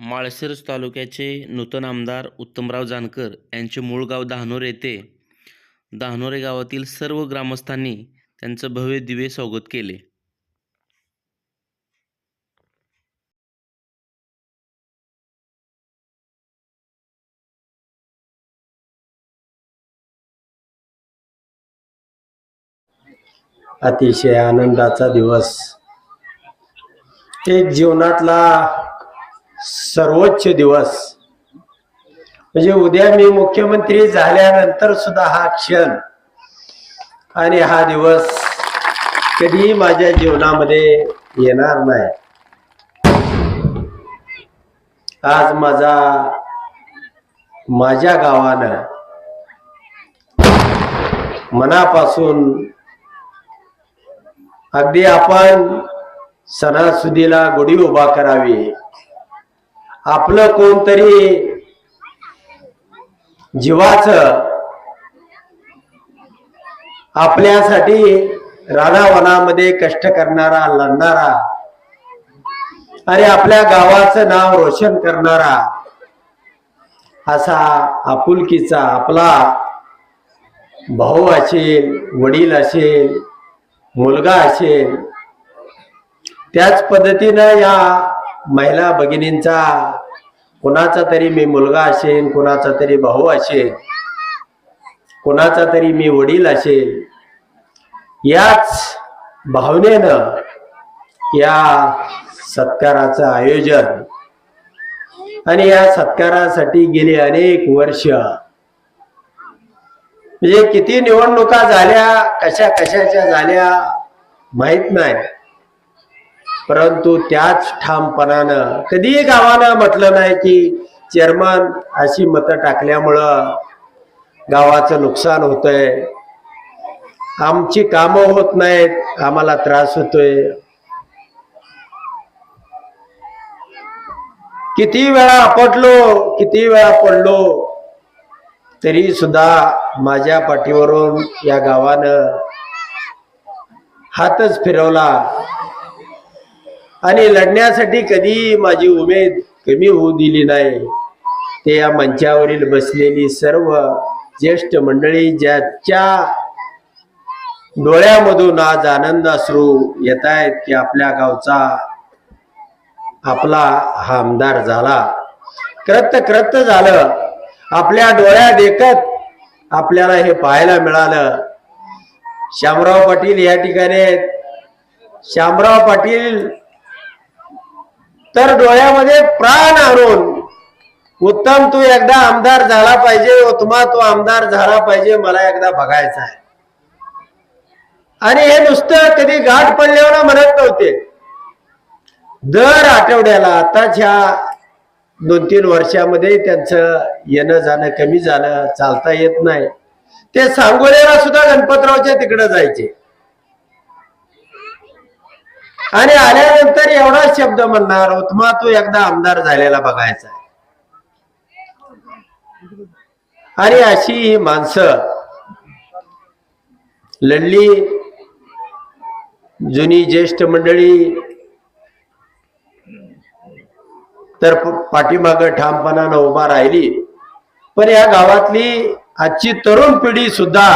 माळशिरस तालुक्याचे नूतन आमदार उत्तमराव जानकर यांचे मूळ गाव धानोर येथे. धानोरे गावातील सर्व ग्रामस्थांनी त्यांचं भव्य दिव्य स्वागत केले. अतिशय आनंदाचा दिवस. एक जीवनातला सर्वोच्च दिवस. म्हणजे उद्या मी मुख्यमंत्री झाल्यानंतर सुद्धा हा क्षण आणि हा दिवस कधीही माझ्या जीवनामध्ये येणार नाही. आज माझा माझ्या गावानं मनापासून अगदी आपण सणासुदीला गुढी उभा करावी. आपलं कोणतरी जीवाचं आपल्यासाठी राधावनामध्ये कष्ट करणारा लढणारा आणि आपल्या गावाचं नाव रोशन करणारा असा आपुलकीचा आपला भाऊ असेल वडील असेल मुलगा असेल त्याच पद्धतीनं या महिला भगिनींचा कुणाचा तरी मी मुलगा असेल कुणाचा तरी भाऊ असेल कुणाचा तरी मी वडील असेल याच भावनेनं या सत्काराचं आयोजन आणि या सत्कारासाठी गेली अनेक वर्ष. म्हणजे किती निवडणुका झाल्या कशा कशाच्या झाल्या माहीत नाही. परंतु त्याच ठामपणानं कधीही गावानं म्हटलं नाही की चेअरमन अशी मतं टाकल्यामुळं गावाचं नुकसान होतंय. आमची कामं होत नाहीत आम्हाला त्रास होतोय. किती वेळा आपटलो किती वेळा पडलो तरी सुद्धा माझ्या पाठीवरून या गावानं हातच फिरवला. आणि लढण्यासाठी कधी माझी उमेद कमी होऊ दिली नाही. ते या मंचावरील बसलेली सर्व ज्येष्ठ मंडळी ज्याच्या डोळ्यामधून आज आनंद असू येत आहेत की आपल्या गावचा आपला हा आमदार झाला. कृत कृत झालं. आपल्या डोळ्या देखत आपल्याला हे पाहायला मिळालं. श्यामराव पाटील या ठिकाणी श्यामराव पाटील तर डोळ्यामध्ये प्राण आणून उत्तम तू एकदा आमदार झाला पाहिजे उत्तमा तू आमदार झाला पाहिजे मला एकदा बघायचं आहे. आणि हे नुसतं कधी गाठ पडल्यावर म्हणत नव्हते. दर आठवड्याला आताच ह्या दोन तीन वर्षामध्ये त्यांचं येणं जाणं कमी झालं चालता येत नाही. ते सांगोल्याला सुद्धा गणपतरावच्या तिकडे जायचे. आणि आल्यानंतर एवढाच शब्द म्हणणार उत्मा तू एकदा आमदार झालेला बघायचा आणि अशी ही माणसं लढली जुनी ज्येष्ठ मंडळी तर पाठीमाग ठामपणानं उभा राहिली. पण या गावातली आजची तरुण पिढी सुद्धा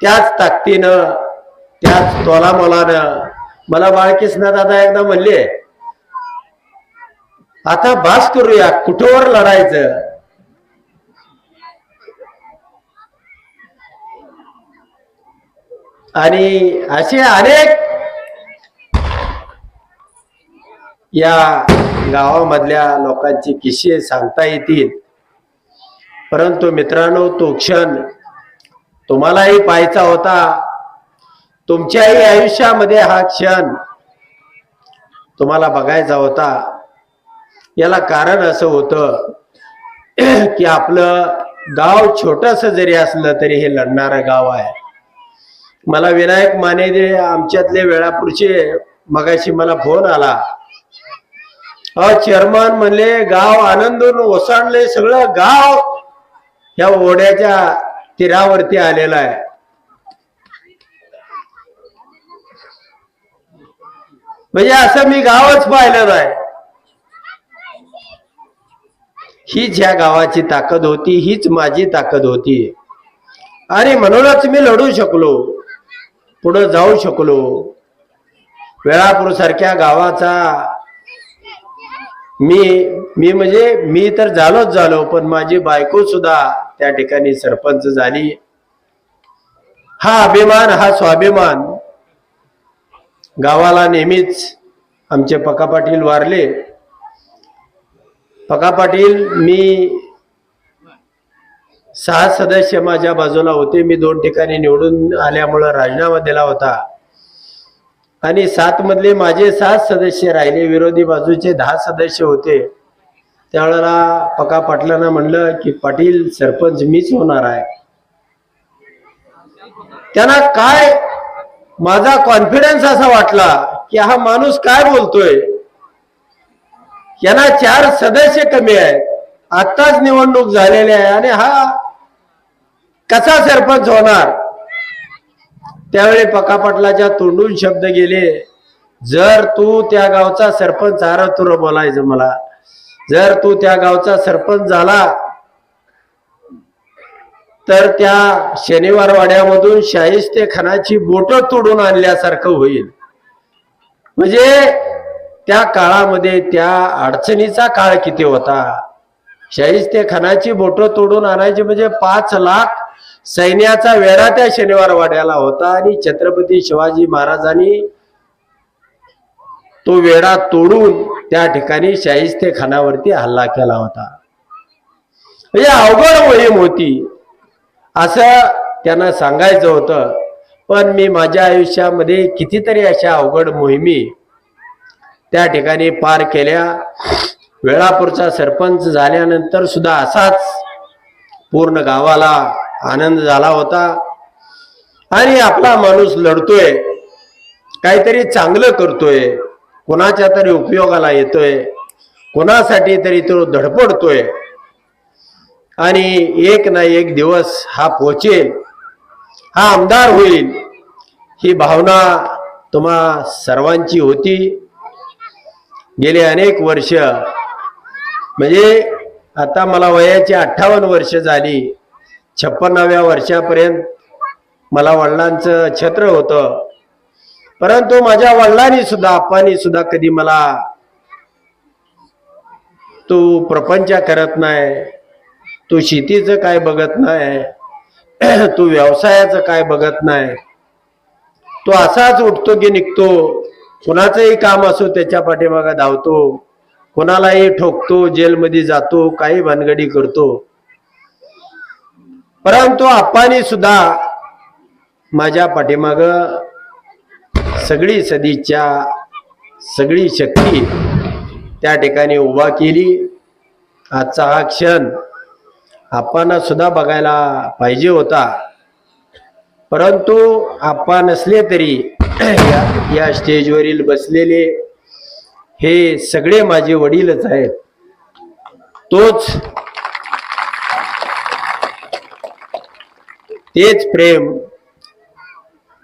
त्याच ताकदीनं त्याच तोलामोलानं मला बाळकृष्ण दादा एकदा म्हणले आता भास करूया कुठवर लढायचं? आणि असे अनेक या गावामधल्या लोकांची किस्से सांगता येतील. परंतु मित्रांनो तो क्षण तुम्हालाही पाहायचा होता. तुमच्याही आयुष्यामध्ये हा क्षण तुम्हाला बघायचा होता. याला कारण असं होतं की आपलं गाव छोटस जरी असलं तरी हे लढणारं गाव आहे. मला विनायक माने आमच्यातले वेळापूरचे मगाशी मला फोन आला. अ चेअरमन म्हणले गाव आनंदून ओसांडले सगळं. गाव ह्या ओढ्याच्या तीरावरती आलेलं आहे. म्हणजे असं मी गावच पाहिलं नाही. हीच ह्या गावाची ताकद होती हीच माझी ताकद होती. आणि म्हणूनच मी लढू शकलो पुढे जाऊ शकलो. वेळापूर सारख्या गावाचा मी मी म्हणजे मी तर झालोच झालो पण माझी बायको सुद्धा त्या ठिकाणी सरपंच झाली. हा अभिमान हा स्वाभिमान गावाला नेहमीच आमचे पका पाटील वारले. पका पाटील मी सहा सदस्य माझ्या बाजूला होते. मी दोन ठिकाणी निवडून आल्यामुळं राजीनामा दिला होता. आणि सात मधले माझे सात सदस्य राहिले. विरोधी बाजूचे दहा सदस्य होते. त्यावेळेला पका पाटलांना म्हणलं की पाटील सरपंच मीच होणार आहे. त्यांना काय माझा कॉन्फिडन्स असा वाटला की हा माणूस काय बोलतोय? यांना चार सदस्य कमी आहेत. आत्ताच निवडणूक झालेली आहे आणि हा कसा सरपंच होणार? त्यावेळी पकापटलाच्या तोंडून शब्द गेले जर तू त्या गावचा सरपंच आर तुर बोलायचं मला जर तू त्या गावचा सरपंच झाला तर त्या शनिवारवाड्यामधून शाहिस्ते खानाची बोट तोडून आणल्यासारखं होईल. म्हणजे त्या काळामध्ये त्या अडचणीचा काळ किती होता? शाहिस्ते खानाची बोट तोडून आणायची म्हणजे पाच लाख सैन्याचा वेढा त्या शनिवारवाड्याला होता आणि छत्रपती शिवाजी महाराजांनी तो वेढा तोडून त्या ठिकाणी शाहिस्ते खानावरती हल्ला केला होता. म्हणजे अवघड मोहीम होती. असं त्यांना सांगायचं होतं. पण मी माझ्या आयुष्यामध्ये कितीतरी अशा अवघड मोहिमी त्या ठिकाणी पार केल्या. वेळापूरचा सरपंच झाल्यानंतर सुद्धा असाच पूर्ण गावाला आनंद झाला होता. आणि आपला माणूस लढतोय. काहीतरी चांगलं करतोय. कोणाच्या तरी उपयोगाला येतोय. कोणासाठी तरी तो धडपडतोय. आणि एक ना एक दिवस हा पोचेल हा आमदार होईल ही भावना तुम्हा सर्वांची होती. गेले अनेक वर्ष म्हणजे आता मला वयाची अठ्ठावन्न वर्ष झाली. छप्पन्नाव्या वर्षापर्यंत मला वडिलांचं छत्र होतं. परंतु माझ्या वडिलांनी सुद्धा आप्पांनी सुद्धा कधी मला तू प्रपंच करत नाही तू शेतीचं काय बघत नाही तू व्यवसायाचं काय बघत नाही. तो असाच उठतो की निघतो कुणाचंही काम असो त्याच्या पाठीमागा धावतो कोणालाही ठोकतो जेलमध्ये जातो काही भानगडी करतो. परंतु आप्पानी सुद्धा माझ्या पाठीमाग सगळी सदिच्छा सगळी शक्ती त्या ठिकाणी उभा केली. आजचा हा क्षण आप्पांना सुद्धा बघायला पाहिजे होता. परंतु आप्पा नसले तरी या, या स्टेजवरील बसलेले हे सगळे माझे वडीलच आहेत. तोच तेच प्रेम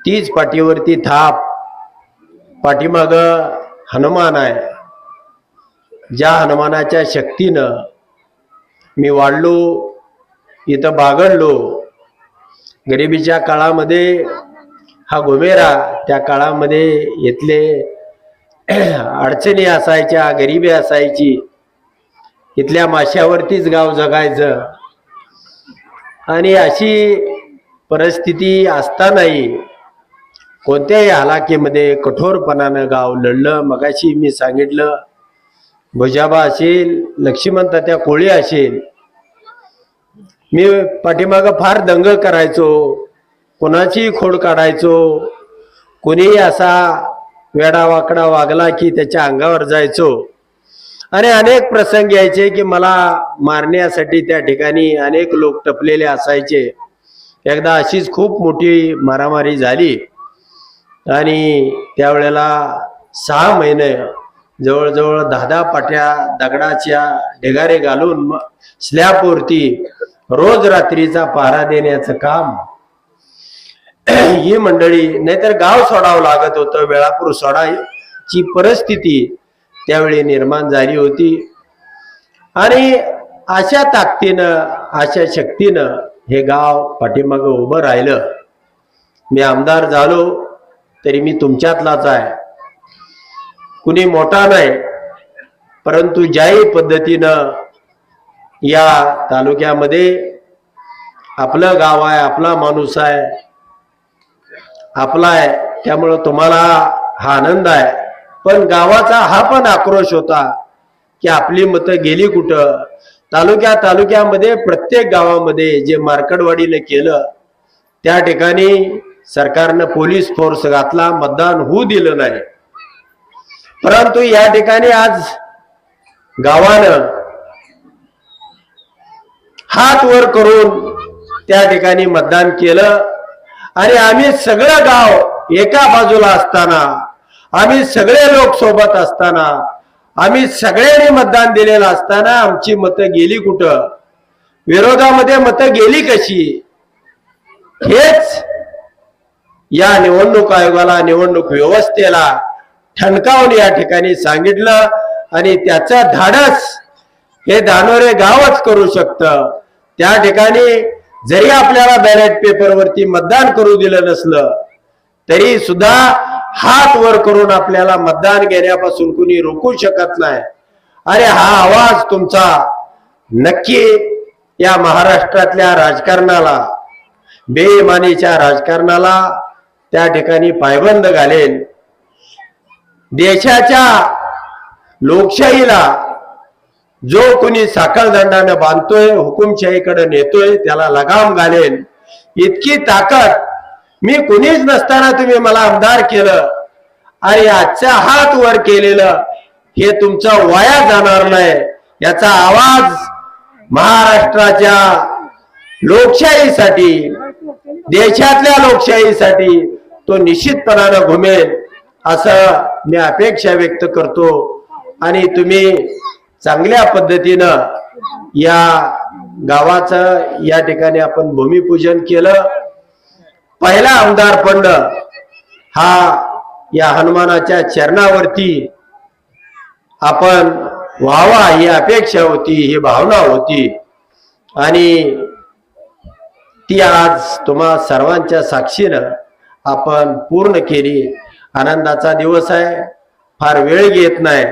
तीच पाठीवरती थाप पाठीमाग हनुमान आहे. ज्या हनुमानाच्या शक्तीनं मी वाढलो इथं बागडलो. गरिबीच्या काळामध्ये हा गोमेरा त्या काळामध्ये इथले अडचणी असायच्या गरिबी असायची. इथल्या माश्यावरतीच गाव जगायचं. आणि अशी परिस्थिती असतानाही कोणत्याही हालाकीमध्ये कठोरपणानं गाव लढलं. मगाशी मी सांगितलं भुजाबा असेल लक्ष्मण त्या कोळी असेल मी पाठीमाग फार दंग करायचो कोणाची खोड काढायचो कोणीही असा वेडा वाकडा वागला की त्याच्या अंगावर जायचो. आणि अनेक प्रसंग यायचे की मला मारण्यासाठी त्या ठिकाणी अनेक लोक टपलेले असायचे. एकदा अशीच खूप मोठी मारामारी झाली. आणि त्यावेळेला सहा महिने जवळजवळ दहा दहा पाट्या दगडाच्या ढिगारे घालून स्लॅबवरती रोज रात्रीचा पहारा देण्याचं काम. ही मंडळी नाहीतर गाव सोडावं लागत होतं वेळापूर सोडायची परिस्थिती त्यावेळी निर्माण झाली होती. आणि अशा ताकदीनं अशा शक्तीनं हे गाव पाठीमागं उभं राहिलं. मी आमदार झालो तरी मी तुमच्यातलाच आहे. कुणी मोठा नाही परंतु ज्याही पद्धतीनं या तालुक्यामध्ये आपलं गाव आहे आपला माणूस आहे आपला आहे त्यामुळं तुम्हाला हा आनंद आहे. पण गावाचा हा पण आक्रोश होता की आपली मतं गेली कुठं? तालुक्या तालुक्यामध्ये प्रत्येक गावामध्ये जे मार्कडवाडीने केलं त्या ठिकाणी सरकारनं पोलीस फोर्स घातला मतदान होऊ दिलं नाही. परंतु या ठिकाणी आज गावानं हात वर करून त्या ठिकाणी मतदान केलं. आणि आम्ही सगळं गाव एका बाजूला असताना आम्ही सगळे लोक सोबत असताना आम्ही सगळ्यांनी मतदान दिलेलं असताना आमची मतं गेली कुठं? विरोधामध्ये मतं गेली कशी? हेच या निवडणूक आयोगाला निवडणूक व्यवस्थेला ठणकावून या ठिकाणी सांगितलं. आणि त्याचं धाडस हे धानोरे गावच करू शकतं. त्या ठिकाणी जरी आपल्याला बॅलेट पेपरवरती मतदान करू दिलं नसलं तरी सुद्धा हात वर करून आपल्याला मतदान घेण्यापासून कुणी रोखू शकत नाही. अरे हा आवाज तुमचा नक्की या महाराष्ट्रातल्या राजकारणाला बेईमानीच्या राजकारणाला त्या ठिकाणी पायबंद घालेल. देशाच्या लोकशाहीला जो कुणी साखळदंडानं बांधतोय हुकुमशाहीकडे नेतोय त्याला लगाम घालेल इतकी ताकद. मी कुणीच नसताना तुम्ही मला आमदार केलं. आणि आजचा हात वर केलेलं हे तुमचा वाया जाणार नाही. याचा आवाज महाराष्ट्राच्या लोकशाहीसाठी देशातल्या लोकशाहीसाठी तो निश्चितपणानं घुमेल असं मी अपेक्षा व्यक्त करतो. आणि तुम्ही चांगल्या पद्धतीनं या गावाचं या ठिकाणी आपण भूमिपूजन केलं. पहिला आमदार पंड हा या हनुमानाच्या चरणावरती आपण व्हावा ही अपेक्षा होती ही भावना होती. आणि ती आज तुम्हा सर्वांच्या साक्षीनं आपण पूर्ण केली. आनंदाचा दिवस आहे फार वेळ घेत नाही.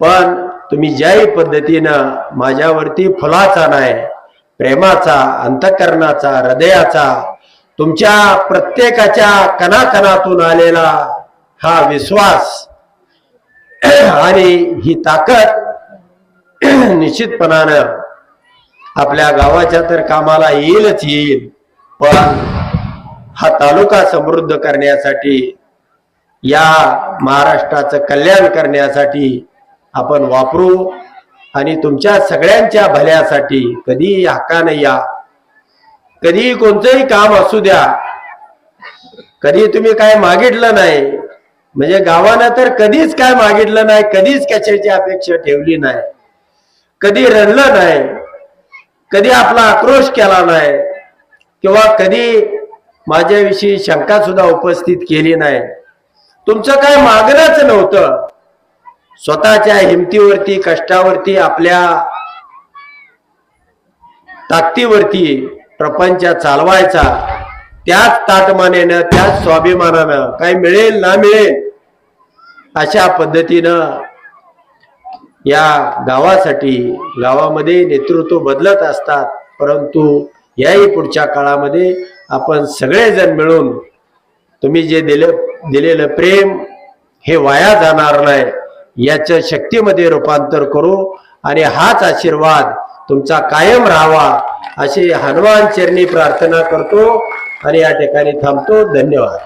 पण तुम्ही ज्याही पद्धतीनं माझ्यावरती फुलाचा नाही प्रेमाचा अंतकरणाचा हृदयाचा तुमच्या प्रत्येकाच्या कणाकणातून आलेला हा विश्वास आणि ही ताकद निश्चितपणानं आपल्या गावाच्या तर कामाला येईलच येईल पण हा तालुका समृद्ध करण्यासाठी या महाराष्ट्राचं कल्याण करण्यासाठी आपण वापरू आणि तुमच्या सगळ्यांच्या भल्यासाठी कधी हक्कानं या. कधी कोणतंही काम असू द्या. कधी तुम्ही काय मागितलं नाही. म्हणजे गावानं तर कधीच काय मागितलं नाही कधीच कशाची अपेक्षा ठेवली नाही. कधी रडलं नाही. कधी आपला आक्रोश केला नाही. किंवा कधी माझ्याविषयी शंका सुद्धा उपस्थित केली नाही. तुमचं काय मागणंच नव्हतं. स्वतःच्या हिमतीवरती कष्टावरती आपल्या ताकदीवरती प्रपंच चालवायचा त्याच ताटमानेनं त्याच स्वाभिमानानं काय मिळेल ना मिळेल अशा पद्धतीनं या गावासाठी गावामध्ये नेतृत्व बदलत असतात. परंतु याही पुढच्या काळामध्ये आपण सगळेजण मिळून तुम्ही जे दिले दिलेलं प्रेम हे वाया जाणार नाही. याच्या शक्तीमध्ये रूपांतर करू आणि हाच आशीर्वाद तुमचा कायम राहावा अशी हनुमान चरणी प्रार्थना करतो आणि या ठिकाणी थांबतो. धन्यवाद.